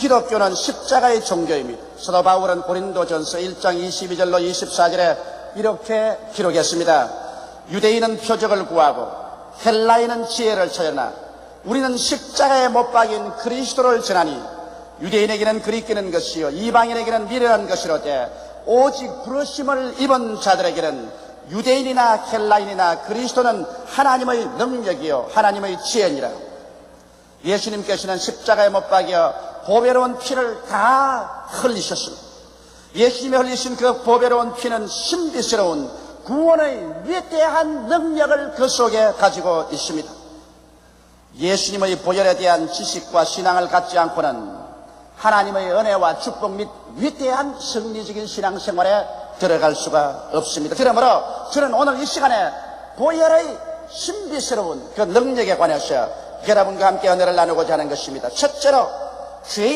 기독교는 십자가의 종교입니다. 사도 바울은 고린도전서 1장 22절로 24절에 이렇게 기록했습니다. 유대인은 표적을 구하고 헬라인은 지혜를 찾으나 우리는 십자가에 못 박인 그리스도를 전하니 유대인에게는 그리끼는 것이요 이방인에게는 미련한 것이로되 오직 부르심을 입은 자들에게는 유대인이나 헬라인이나 그리스도는 하나님의 능력이요 하나님의 지혜니라. 예수님께서는 십자가에 못 박여 보배로운 피를 다 흘리셨습니다. 예수님이 흘리신 그 보배로운 피는 신비스러운 구원의 위대한 능력을 그 속에 가지고 있습니다. 예수님의 보혈에 대한 지식과 신앙을 갖지 않고는 하나님의 은혜와 축복 및 위대한 승리적인 신앙생활에 들어갈 수가 없습니다. 그러므로 저는 오늘 이 시간에 보혈의 신비스러운 그 능력에 관해서 여러분과 함께 은혜를 나누고자 하는 것입니다. 첫째로 죄인